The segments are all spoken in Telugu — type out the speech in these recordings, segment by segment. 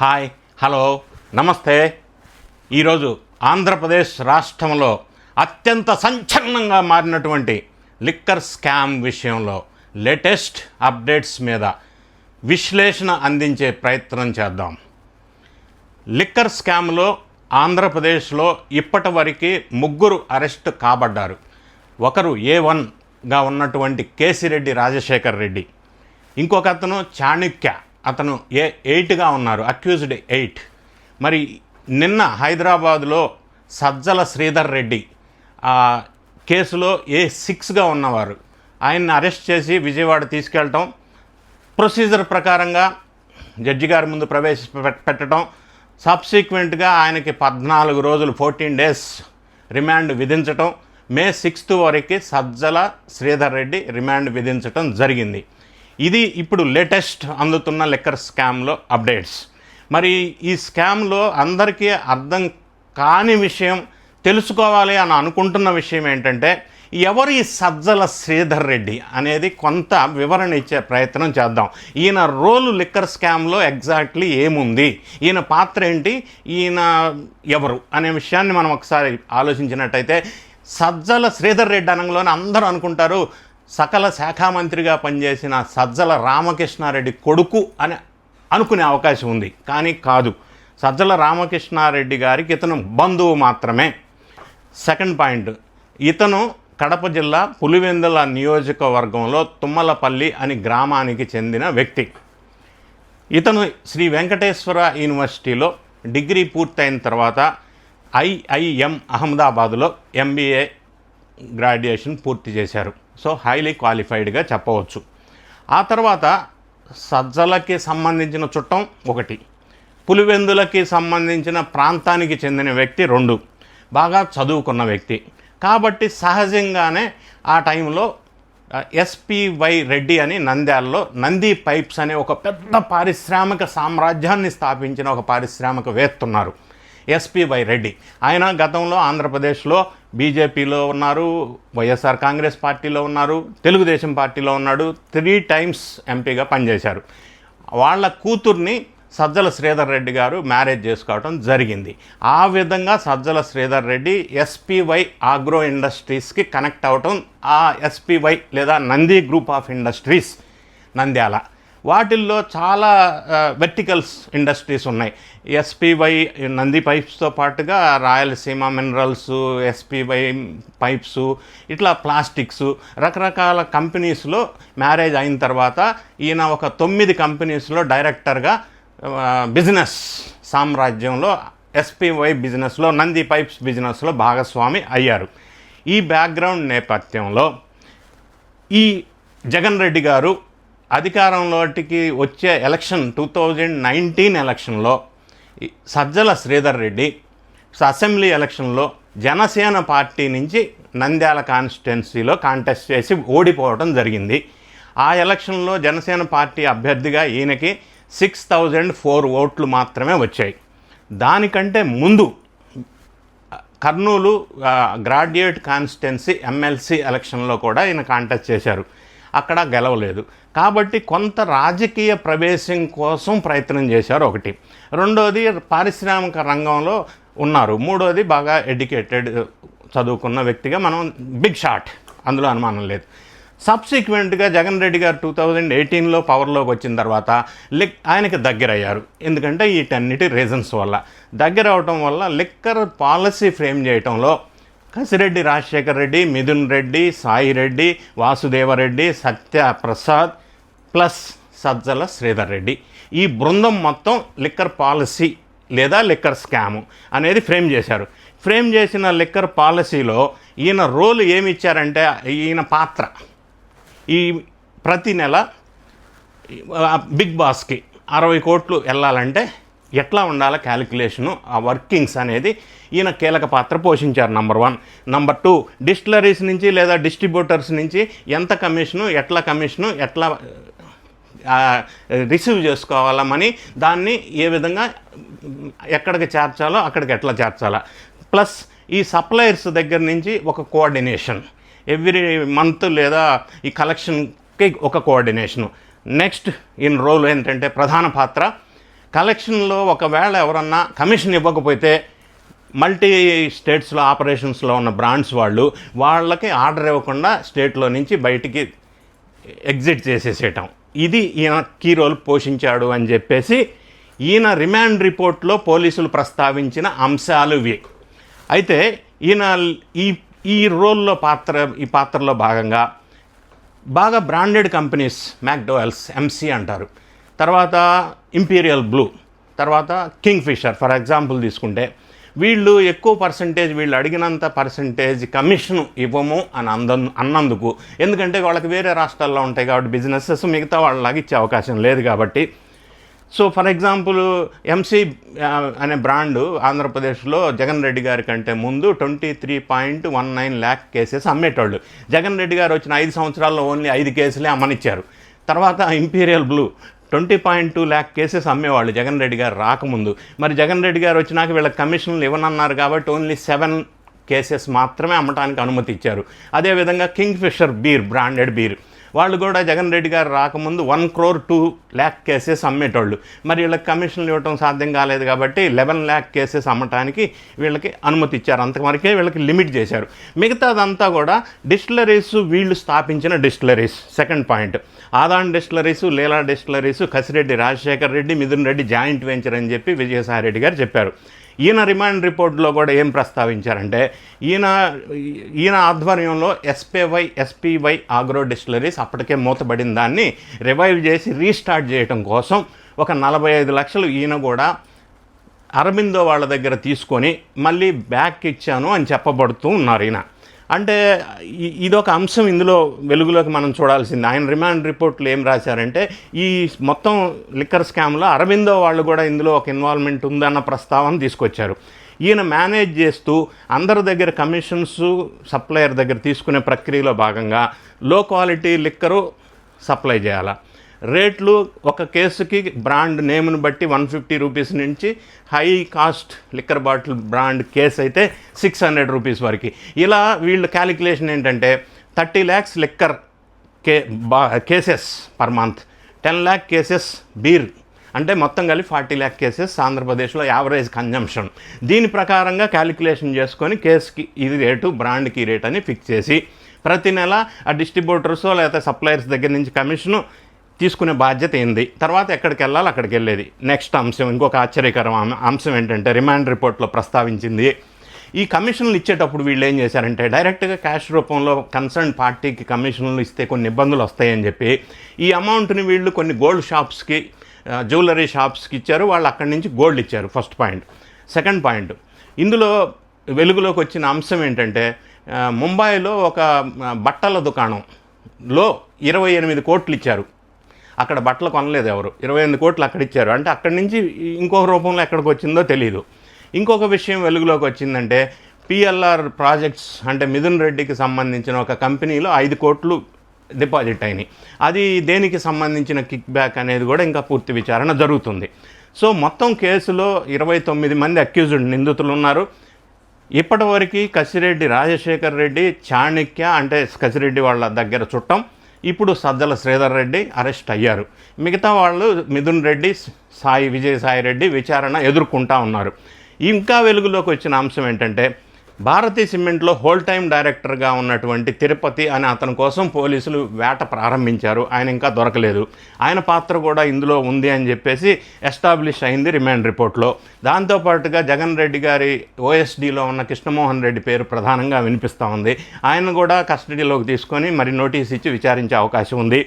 హాయ్ హలో నమస్తే. ఈరోజు ఆంధ్రప్రదేశ్ రాష్ట్రంలో అత్యంత సంచలనంగా మారినటువంటి లిక్కర్ స్కామ్ విషయంలో లేటెస్ట్ అప్డేట్స్ మీద విశ్లేషణ అందించే ప్రయత్నం చేద్దాం. లిక్కర్ స్కామ్లో ఆంధ్రప్రదేశ్లో ఇప్పటి వరకు ముగ్గురు అరెస్ట్ కాబడ్డారు. ఒకరు ఏ వన్గా ఉన్నటువంటి కేసిరెడ్డి రాజశేఖర్ రెడ్డి ఇంకొక అతను చాణుక్య. అతను ఏ ఎయిట్గా ఉన్నారు అక్యూజ్డ్ ఎయిట్ మరి నిన్న హైదరాబాదులో సజ్జల శ్రీధర్ రెడ్డి కేసులో ఏ సిక్స్గా ఉన్నవారు ఆయన్ని అరెస్ట్ చేసి విజయవాడ తీసుకెళ్ళటం ప్రొసీజర్ ప్రకారంగా జడ్జి గారి ముందు ప్రవేశ పెట్టడం సబ్సీక్వెంట్గా ఆయనకి పద్నాలుగు రోజులు ఫోర్టీన్ డేస్ రిమాండ్ విధించటం మే సిక్స్త్ వరకు సజ్జల శ్రీధర్ రెడ్డి రిమాండ్ విధించటం జరిగింది. ఇది ఇప్పుడు లేటెస్ట్ అందుతున్న లెక్కర్ స్కామ్లో అప్డేట్స్ మరి ఈ స్కామ్లో అందరికీ అర్థం కాని విషయం తెలుసుకోవాలి అని అనుకుంటున్న విషయం ఏంటంటే ఎవరు ఈ సజ్జల శ్రీధర్ రెడ్డి అనేది కొంత వివరణ ఇచ్చే ప్రయత్నం చేద్దాం. ఈయన రోలు లిక్కర్ స్కామ్లో ఎగ్జాక్ట్లీ ఏముంది? ఈయన పాత్ర ఏంటి? ఈయన ఎవరు అనే విషయాన్ని మనం ఒకసారి ఆలోచించినట్టయితే సజ్జల శ్రీధర్ రెడ్డి అనగానే అందరూ అనుకుంటారు సకల శాఖ మంత్రిగా పనిచేసిన సజ్జల రామకృష్ణారెడ్డి కొడుకు అని అనుకునే అవకాశం ఉంది. కానీ కాదు. సజ్జల రామకృష్ణారెడ్డి గారికి ఇతను బంధువు మాత్రమే. Second point. ఇతను కడప జిల్లా పులివెందుల నియోజకవర్గంలో తుమ్మలపల్లి అని గ్రామానికి చెందిన వ్యక్తి. ఇతను శ్రీ వెంకటేశ్వర యూనివర్సిటీలో డిగ్రీ పూర్తయిన తర్వాత ఐఐఎం అహ్మదాబాద్లో ఎంబీఏ గ్రాడ్యుయేషన్ పూర్తి చేశారు. సో హైలీ క్వాలిఫైడ్గా చెప్పవచ్చు. ఆ తర్వాత సజ్జలకి సంబంధించిన చుట్టం ఒకటి. పులివెందులకి సంబంధించిన ప్రాంతానికి చెందిన వ్యక్తి రెండు. బాగా చదువుకున్న వ్యక్తి. కాబట్టి సహజంగానే ఆ టైంలో ఎస్పివై రెడ్డి అని నంద్యాలలో నంది పైప్స్ అనే ఒక పెద్ద పారిశ్రామిక సామ్రాజ్యాన్ని స్థాపించిన ఒక పారిశ్రామికవేత్త ఉన్నారు ఎస్పివై రెడ్డి. ఆయన గతంలో ఆంధ్రప్రదేశ్లో బీజేపీలో ఉన్నారు వైఎస్ఆర్ కాంగ్రెస్ పార్టీలో ఉన్నారు తెలుగుదేశం పార్టీలో ఉన్నాడు త్రీ టైమ్స్ ఎంపీగా పనిచేశారు. వాళ్ళ కూతుర్ని సజ్జల శ్రీధర్ రెడ్డి గారు మ్యారేజ్ చేసుకోవడం జరిగింది. ఆ విధంగా సజ్జల శ్రీధర్ రెడ్డి ఎస్పీవై ఆగ్రో ఇండస్ట్రీస్కి కనెక్ట్ అవటం ఆ ఎస్పీవై లేదా Nandi group of industries Nandyal. వాటిల్లో చాలా వెర్టికల్స్ ఇండస్ట్రీస్ ఉన్నాయి. ఎస్పీవై నంది పైప్స్తో పాటుగా రాయలసీమ మినరల్స్ ఎస్పీవై పైప్స్ ఇట్లా ప్లాస్టిక్స్ రకరకాల కంపెనీస్లో మ్యారేజ్ అయిన తర్వాత ఈయన ఒక తొమ్మిది కంపెనీస్లో డైరెక్టర్గా బిజినెస్ సామ్రాజ్యంలో ఎస్పీవై బిజినెస్లో నంది పైప్స్ బిజినెస్లో భాగస్వామి అయ్యారు. ఈ బ్యాక్గ్రౌండ్ నేపథ్యంలో ఈ జగన్ రెడ్డి గారు అధికారంలోటికి వచ్చే ఎలక్షన్ టూ థౌజండ్ నైన్టీన్ ఎలక్షన్లో సజ్జల శ్రీధర్ రెడ్డి అసెంబ్లీ ఎలక్షన్లో జనసేన పార్టీ నుంచి నంద్యాల కాన్స్టిట్యున్సీలో కాంటెస్ట్ చేసి ఓడిపోవడం జరిగింది. ఆ ఎలక్షన్లో జనసేన పార్టీ అభ్యర్థిగా ఈయనకి సిక్స్ థౌజండ్ ఫోర్ ఓట్లు మాత్రమే వచ్చాయి. దానికంటే ముందు కర్నూలు గ్రాడ్యుయేట్ కాన్స్టిట్యున్సీ ఎమ్మెల్సీ ఎలక్షన్లో కూడా ఈయన కాంటెస్ట్ చేశారు. అక్కడ గెలవలేదు. కాబట్టి కొంత రాజకీయ ప్రవేశం కోసం ప్రయత్నం చేశారు ఒకటి. రెండోది పారిశ్రామిక రంగంలో ఉన్నారు. మూడోది బాగా ఎడ్యుకేటెడ్ చదువుకున్న వ్యక్తిగా మనం బిగ్ షాట్. అందులో అనుమానం లేదు. సబ్సిక్వెంట్గా జగన్ రెడ్డి గారు టూ థౌజండ్ ఎయిటీన్లో పవర్లోకి వచ్చిన తర్వాత లిక్ ఆయనకి దగ్గరయ్యారు. ఎందుకంటే వీటన్నిటి రీజన్స్ వల్ల. దగ్గర అవటం వల్ల లిక్కర్ పాలసీ ఫ్రేమ్ చేయటంలో కసిరెడ్డి రాజశేఖర్ రెడ్డి మిథున్ రెడ్డి సాయి రెడ్డి వాసుదేవరెడ్డి సత్య ప్రసాద్ ప్లస్ సజ్జల శ్రీధర్ రెడ్డి. ఈ బృందం మొత్తం లిక్కర్ పాలసీ లేదా లిక్కర్ స్కాము అనేది ఫ్రేమ్ చేశారు. ఫ్రేమ్ చేసిన లిక్కర్ పాలసీలో ఈయన రోల్ ఏమి ఇచ్చారంటే ఈయన పాత్ర. ఈ ప్రతి నెల బిగ్ బాస్కి అరవై కోట్లు వెళ్ళాలంటే ఎట్లా ఉండాలి క్యాలిక్యులేషను? ఆ వర్కింగ్స్ అనేది ఈయన కీలక పాత్ర పోషించారు number one number two distilleries నుంచి లేదా డిస్ట్రిబ్యూటర్స్ నుంచి ఎంత కమిషను ఎట్లా కమిషను ఎట్లా రిసీవ్ చేసుకోవాలా మనీ దాన్ని ఏ విధంగా ఎక్కడికి చేర్చాలో అక్కడికి ఎట్లా చేర్చాలా. ప్లస్ ఈ సప్లయర్స్ దగ్గర నుంచి ఒక కోఆర్డినేషన్. ఎవ్రీ మంత్ లేదా ఈ కలెక్షన్కి ఒక కోఆర్డినేషను. నెక్స్ట్ ఇన్ రోల్ ఏంటంటే ప్రధాన పాత్ర కలెక్షన్లో ఒకవేళ ఎవరన్నా కమిషన్ ఇవ్వకపోతే మల్టీ స్టేట్స్లో ఆపరేషన్స్లో ఉన్న బ్రాండ్స్ వాళ్ళు వాళ్ళకి ఆర్డర్ ఇవ్వకుండా స్టేట్లో నుంచి బయటికి ఎగ్జిట్ చేసేసేయటం. ఇది ఈయన కీ రోల్ పోషించాడు అని చెప్పేసి ఈయన రిమాండ్ రిపోర్ట్లో పోలీసులు ప్రస్తావించిన అంశాలు ఇవి. అయితే ఈయన ఈ ఈ రోల్లో పాత్ర ఈ పాత్రలో భాగంగా బాగా బ్రాండెడ్ కంపెనీస్ మ్యాక్డోవెల్స్ ఎంసీ అంటారు. తర్వాత ఇంపీరియల్ బ్లూ తర్వాత కింగ్ ఫిషర్ ఫర్ ఎగ్జాంపుల్ తీసుకుంటే వీళ్ళు ఎక్కువ పర్సంటేజ్ వీళ్ళు అడిగినంత పర్సంటేజ్ కమిషన్ ఇవ్వము అని అంద అన్నందుకు. ఎందుకంటే వాళ్ళకి వేరే రాష్ట్రాల్లో ఉంటాయి కాబట్టి బిజినెసెస్ మిగతా వాళ్ళలాగా ఇచ్చే అవకాశం లేదు కాబట్టి. సో ఫర్ ఎగ్జాంపుల్ ఎంసీ అనే బ్రాండ్ ఆంధ్రప్రదేశ్లో జగన్ రెడ్డి గారి కంటే ముందు twenty three point one nine lakh cases అమ్మేటోళ్ళు. Jagan Reddy గారు వచ్చిన ఐదు సంవత్సరాల్లో ఓన్లీ ఐదు కేసులే అమ్మనిచ్చారు. తర్వాత imperial blue twenty point two lakh cases అమ్మేవాళ్ళు జగన్ రెడ్డి గారు రాకముందు. మరి జగన్ రెడ్డి గారు వచ్చినాక వీళ్ళకి కమిషన్లు ఇవ్వనన్నారు కాబట్టి ఓన్లీ సెవెన్ కేసెస్ మాత్రమే అమ్మటానికి అనుమతి ఇచ్చారు. అదేవిధంగా Kingfisher beer branded beer వాళ్ళు కూడా జగన్ రెడ్డి గారు రాకముందు one crore two lakh cases అమ్మేటోళ్ళు. మరి వీళ్ళకి కమిషన్లు ఇవ్వడం సాధ్యం కాలేదు కాబట్టి లెవెన్ ల్యాక్ కేసెస్ అమ్మటానికి వీళ్ళకి అనుమతి ఇచ్చారు. అంతవరకే వీళ్ళకి లిమిట్ చేశారు. మిగతాదంతా కూడా డిస్టిలరీస్ వీళ్ళు స్థాపించిన distilleries. Second point. Adan distilleries Leela distilleries Kasireddy Rajasekhar Reddy Mithun Reddy joint venture అని చెప్పి విజయసాయి రెడ్డి గారు చెప్పారు. ఈయన రిమాండ్ రిపోర్ట్లో కూడా ఏం ప్రస్తావించారంటే ఈయన ఈయన ఆధ్వర్యంలో ఎస్పీవై ఎస్పీవై ఆగ్రో డిస్టిలరీస్ అప్పటికే మూతబడిన దాన్ని రివైవ్ చేసి రీస్టార్ట్ చేయడం కోసం ఒక నలభై ఐదు లక్షలు ఈయన కూడా అరబిందో వాళ్ళ దగ్గర తీసుకొని మళ్ళీ బ్యాక్ ఇచ్చాను అని చెప్పబడుతూ ఉన్నారు ఈయన. అంటే ఇదొక అంశం ఇందులో వెలుగులోకి మనం చూడాల్సింది. ఆయన రిమాండ్ రిపోర్ట్లు ఏం రాశారంటే ఈ మొత్తం లిక్కర్ స్కామ్లో అరవిందో వాళ్ళు కూడా ఇందులో ఒక ఇన్వాల్వ్మెంట్ ఉందన్న ప్రస్తావన తీసుకొచ్చారు. ఈయన మేనేజ్ చేస్తూ అందరి దగ్గర కమిషన్స్ సప్లయర్ దగ్గర తీసుకునే ప్రక్రియలో భాగంగా లో క్వాలిటీ లిక్కరు సప్లై చేయాలా? రేట్లు ఒక కేసుకి బ్రాండ్ నేమ్ను బట్టి వన్ ఫిఫ్టీ రూపీస్ నుంచి high cost liquor bottle brand case అయితే సిక్స్ హండ్రెడ్ రూపీస్ వరకు. ఇలా వీళ్ళ క్యాలిక్యులేషన్ ఏంటంటే థర్టీ ల్యాక్స్ లిక్కర్ కే బా cases per month ten lakh cases beer. అంటే మొత్తం కలిపి ఫార్టీ ల్యాక్ కేసెస్ ఆంధ్రప్రదేశ్లో యావరేజ్ కన్జంప్షన్. దీని ప్రకారంగా క్యాలిక్యులేషన్ చేసుకొని కేసుకి ఇది రేటు బ్రాండ్కి రేట్ అని ఫిక్స్ చేసి ప్రతి నెల ఆ డిస్ట్రిబ్యూటర్స్ లేకపోతే సప్లయర్స్ దగ్గర నుంచి కమిషను తీసుకునే బాధ్యత ఏంది? తర్వాత ఎక్కడికి వెళ్ళాలి అక్కడికి వెళ్ళేది. నెక్స్ట్ అంశం ఇంకొక ఆశ్చర్యకరం అంశం ఏంటంటే రిమాండ్ రిపోర్ట్లో ప్రస్తావించింది. ఈ కమిషన్లు ఇచ్చేటప్పుడు వీళ్ళు ఏం చేశారంటే డైరెక్ట్గా క్యాష్ రూపంలో కన్సర్న్ పార్టీకి కమిషన్లు ఇస్తే కొన్ని ఇబ్బందులు వస్తాయని చెప్పి ఈ అమౌంట్ని వీళ్ళు కొన్ని గోల్డ్ షాప్స్కి జ్యువెలరీ షాప్స్కి ఇచ్చారు. వాళ్ళు అక్కడి నుంచి గోల్డ్ ఇచ్చారు ఫస్ట్ పాయింట్. సెకండ్ పాయింట్ ఇందులో వెలుగులోకి వచ్చిన అంశం ఏంటంటే ముంబైలో ఒక బట్టల దుకాణంలో ఇరవై ఎనిమిది కోట్లు ఇచ్చారు. అక్కడ బట్టలు కొనలేదు ఎవరు. ఇరవై ఎనిమిది కోట్లు అక్కడ ఇచ్చారు. అంటే అక్కడి నుంచి ఇంకొక రూపంలో ఎక్కడికి వచ్చిందో తెలియదు ఇంకొక విషయం వెలుగులోకి వచ్చిందంటే పిఎల్ఆర్ ప్రాజెక్ట్స్ అంటే మిథున్ రెడ్డికి సంబంధించిన ఒక కంపెనీలో ఐదు కోట్లు డిపాజిట్ అయినాయి. అది దేనికి సంబంధించిన కిక్ బ్యాక్ అనేది కూడా ఇంకా పూర్తి విచారణ జరుగుతుంది. సో మొత్తం కేసులో ఇరవై తొమ్మిది మంది అక్యూజ్డ్ నిందితులు ఉన్నారు. ఇప్పటివరకు కసిరెడ్డి రాజశేఖర్ రెడ్డి చాణక్య అంటే కసిరెడ్డి వాళ్ళ దగ్గర చుట్టం ఇప్పుడు సజ్జల శ్రీధర్ రెడ్డి అరెస్ట్ అయ్యారు. మిగతా వాళ్ళు మిథున్ రెడ్డి సాయి విజయసాయి రెడ్డి విచారణ ఎదుర్కొంటా ఉన్నారు. ఇంకా వెలుగులోకి వచ్చిన అంశం ఏంటంటే భారతీ సిమెంట్లో హోల్ టైం డైరెక్టర్గా ఉన్నటువంటి తిరుపతి అని అతని కోసం పోలీసులు వేట ప్రారంభించారు. ఆయన ఇంకా దొరకలేదు. ఆయన పాత్ర కూడా ఇందులో ఉంది అని చెప్పేసి ఎస్టాబ్లిష్ అయింది రిమాండ్ రిపోర్ట్లో. దాంతోపాటుగా జగన్ రెడ్డి గారి ఓఎస్డీలో ఉన్న కృష్ణమోహన్ రెడ్డి పేరు ప్రధానంగా వినిపిస్తూ ఉంది. ఆయన కూడా కస్టడీలోకి తీసుకొని మరి నోటీస్ ఇచ్చి విచారించే అవకాశం ఉంది.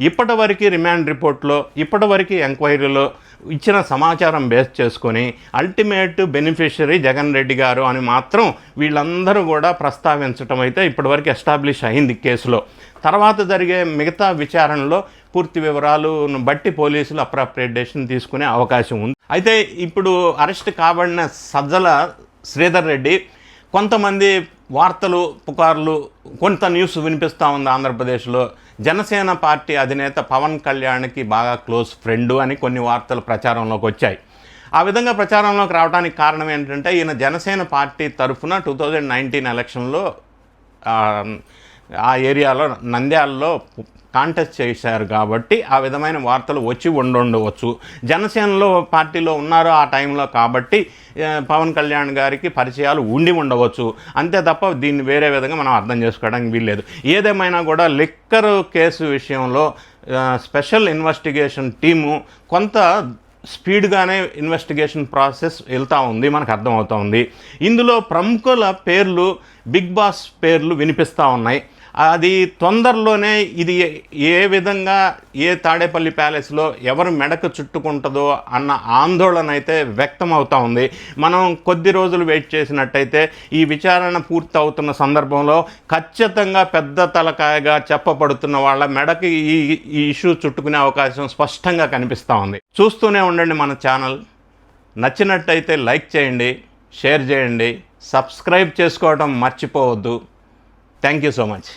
ఇప్పటివరకు రిమాండ్ రిపోర్ట్లో ఇప్పటివరకు ఎంక్వైరీలో ఇచ్చిన సమాచారం బేస్ చేసుకొని అల్టిమేట్ బెనిఫిషరీ జగన్ రెడ్డి గారు అని మాత్రం వీళ్ళందరూ కూడా ప్రస్తావించడం అయితే ఇప్పటివరకు ఎస్టాబ్లిష్ అయింది కేసులో. తర్వాత జరిగే మిగతా విచారణలో పూర్తి వివరాలను బట్టి పోలీసులు అప్రాప్రియేషన్ తీసుకునే అవకాశం ఉంది. అయితే ఇప్పుడు అరెస్ట్ కాబడిన సజ్జల శ్రీధర్ రెడ్డి కొంతమంది వార్తలు పుకార్లు కొంత న్యూస్ వినిపిస్తూ ఉంది ఆంధ్రప్రదేశ్లో. జనసేన పార్టీ అధినేత పవన్ కళ్యాణ్కి బాగా క్లోజ్ ఫ్రెండు అని కొన్ని వార్తలు ప్రచారంలోకి వచ్చాయి. ఆ విధంగా ప్రచారంలోకి రావడానికి కారణం ఏంటంటే ఈయన జనసేన పార్టీ తరఫున టూ థౌజండ్ నైన్టీన్ ఎలక్షన్లో ఆ, ఏరియాలో నంద్యాలలో కాంటెస్ట్ చేశారు కాబట్టి ఆ విధమైన వార్తలు వచ్చి ఉండుండవచ్చు. జనసేనలో పార్టీలో ఉన్నారు ఆ టైంలో కాబట్టి పవన్ కళ్యాణ్ గారికి పరిచయాలు ఉండి ఉండవచ్చు. అంతే తప్ప దీన్ని వేరే విధంగా మనం అర్థం చేసుకోవడానికి వీల్లేదు. ఏదేమైనా కూడా లిక్కర్ కేసు విషయంలో స్పెషల్ ఇన్వెస్టిగేషన్ టీము కొంత స్పీడ్గానే ఇన్వెస్టిగేషన్ ప్రాసెస్ వెళ్తూ ఉంది మనకు అర్థమవుతోంది ఇందులో ప్రముఖుల పేర్లు బిగ్ బాస్ పేర్లు వినిపిస్తూ ఉన్నాయి. అది తొందరలోనే ఇది ఏ విధంగా ఏ తాడేపల్లి ప్యాలెస్లో ఎవరు మెడకు చుట్టుకుంటుందో అన్న ఆందోళన అయితే వ్యక్తం అవుతూ ఉంది. మనం కొద్ది రోజులు వెయిట్ చేసినట్టయితే ఈ విచారణ పూర్తి అవుతున్న సందర్భంలో ఖచ్చితంగా పెద్ద తలకాయగా చెప్పబడుతున్న వాళ్ళ మెడకి ఈ ఈ ఇష్యూ చుట్టుకునే అవకాశం స్పష్టంగా కనిపిస్తూ ఉంది. చూస్తూనే ఉండండి మన ఛానల్. నచ్చినట్టయితే లైక్ చేయండి షేర్ చేయండి సబ్స్క్రైబ్ చేసుకోవడం మర్చిపోవద్దు. Thank you so much